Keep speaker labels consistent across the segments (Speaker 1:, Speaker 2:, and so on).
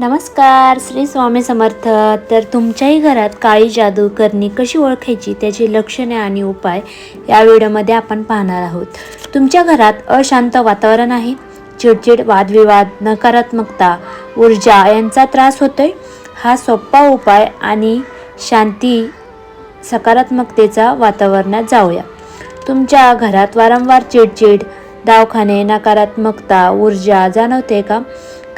Speaker 1: नमस्कार श्री स्वामी समर्थ. तर तुमच्याही घरात काळी जादू करणी कशी ओळखायची त्याची लक्षणे आणि उपाय या व्हिडिओमध्ये आपण पाहणार आहोत. तुमच्या घरात अशांत वातावरण आहे. चिडचिड वादविवाद नकारात्मकता ऊर्जा यांचा त्रास होतोय. हा सोपा उपाय आणि शांती सकारात्मकतेचा वातावरणात जाऊया. तुमच्या घरात वारंवार चिडचिड दवाखाने नकारात्मकता ऊर्जा जाणवते का?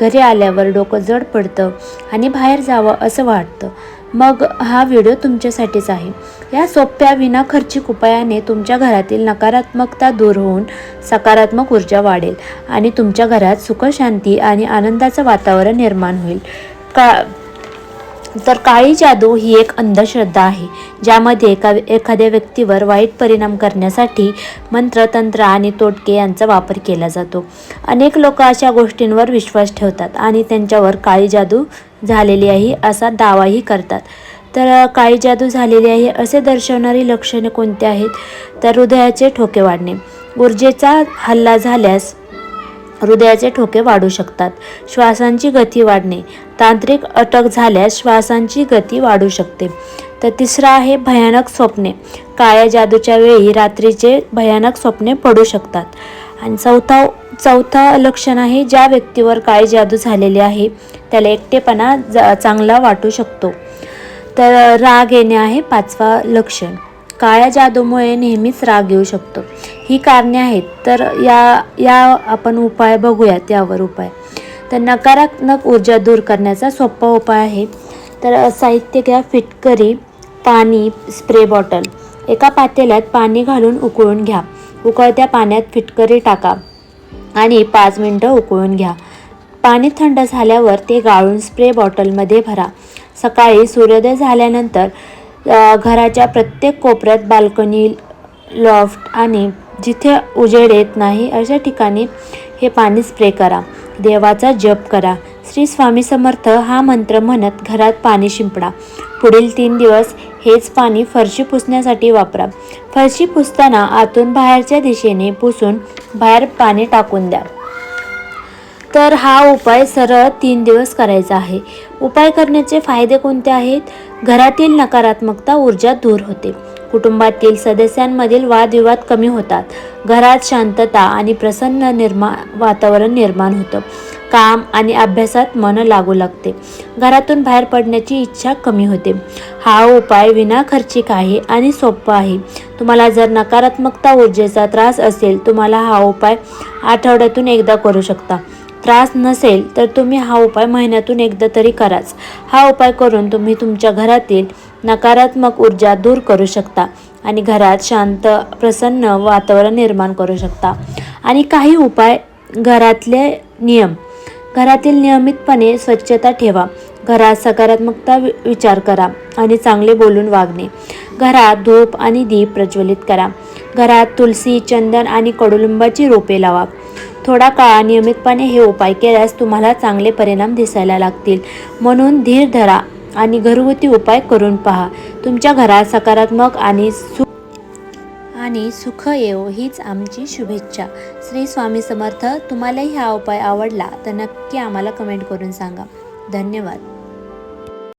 Speaker 1: घरी आल्यावर डोकं जड पडतं आणि बाहेर जावं असं वाटतं. मग हा व्हिडिओ तुमच्यासाठीच आहे. या सोप्या विनाखर्चिक उपायाने तुमच्या घरातील नकारात्मकता दूर होऊन सकारात्मक ऊर्जा वाढेल आणि तुमच्या घरात सुख शांती आणि आनंदाचं वातावरण निर्माण होईल. का तर काळी जादू ही एक अंधश्रद्धा आहे ज्यामध्ये एका एखाद्या व्यक्तीवर वाईट परिणाम करण्यासाठी मंत्र तंत्र आणि तोटके यांचा वापर केला जातो. अनेक लोक अशा गोष्टींवर विश्वास ठेवतात आणि त्यांच्यावर काळी जादू झालेली आहे असा दावाही करतात. तर काळी जादू झालेली आहे असे दर्शवणारी लक्षणे कोणती आहेत? तर हृदयाचे ठोके वाढणे. ऊर्जेचा हल्ला झाल्यास हृदयाचे ठोके वाढू शकतात. श्वासांची गती वाढणे. तांत्रिक अटक झाल्यास श्वासांची गती वाढू शकते. तर तिसरा आहे भयानक स्वप्ने. काळ्या जादूच्या वेळी रात्रीचे भयानक स्वप्ने पडू शकतात. आणि चौथा चौथा लक्षण आहे ज्या व्यक्तीवर काळी जादू झालेली आहे त्याला एकटेपणा चांगला वाटू शकतो. तर राग येणे आहे पाचवा लक्षण. काळ्या जादूमुळे नेहमीच राग येऊ शकतो. ही कारणे आहेत तर या या आपण उपाय बघूयात यावर उपाय. तर नकारात्मक ऊर्जा दूर करण्याचा सोपा उपाय आहे. तर साहित्य घ्या फिटकरी पाणी स्प्रे बॉटल. एका पातेल्यात पाणी घालून उकळून घ्या. उकळत्या पाण्यात फिटकरी टाका आणि पाच मिनटं उकळून घ्या. पाणी थंड झाल्यावर ते गाळून स्प्रे बॉटलमध्ये भरा. सकाळी सूर्योदय झाल्यानंतर घराच्या प्रत्येक कोपऱ्यात बाल्कनी लॉफ्ट आणि जिथे उजेड येत नाही अशा ठिकाणी हे पाणी स्प्रे करा. देवाचा जप करा. श्री स्वामी समर्थ हा मंत्र म्हणत घरात पाणी शिंपडा. पुढील तीन दिवस हेच पाणी फरशी पुसण्यासाठी वापरा. फरशी पुसताना आतून बाहेरच्या दिशेने पुसून बाहेर पाणी टाकून द्या. तर हा उपाय सरळ तीन दिवस करायचा आहे. उपाय करण्याचे फायदे कोणते आहेत? घरातील नकारात्मकता ऊर्जा दूर होते. कुटुंबातील सदस्यांमधील वादविवाद कमी होतात. घरात शांतता आणि प्रसन्न निर्मा वातावरण निर्माण होतं. काम आणि अभ्यासात मन लागू लागते. घरातून बाहेर पडण्याची इच्छा कमी होते. हा उपाय विनाखर्चिक आहे आणि सोपा आहे. तुम्हाला जर नकारात्मकता ऊर्जेचा त्रास असेल तुम्हाला हा उपाय आठवड्यातून एकदा करू शकता. त्रास नसेल तर तुम्ही हा उपाय महिन्यातून एकदा तरी कराच. हा उपाय करून तुम्ही तुमच्या घरातील नकारात्मक ऊर्जा दूर करू शकता आणि घरात शांत प्रसन्न वातावरण निर्माण करू शकता. आणि काही उपाय घरातले नियम. घरातील नियमितपणे स्वच्छता ठेवा. घरात सकारात्मकता वि- विचार करा आणि चांगले बोलून वागणे. घरात धूप आणि दीप प्रज्वलित करा. घरात तुलसी चंदन आणि कडुलिंबाची रोपे लावा. थोडा काळ नियमितपणे हे उपाय केल्यास तुम्हाला चांगले परिणाम दिसायला लागतील. म्हणून धीर धरा आणि घरगुती उपाय करून पहा. तुमच्या घरात सकारात्मक आणि सु आणि सुख येवो हीच आमची शुभेच्छा. श्री स्वामी समर्थ तुम्हालाही हा उपाय आवडला तर नक्की आम्हाला कमेंट करून सांगा. धन्यवाद.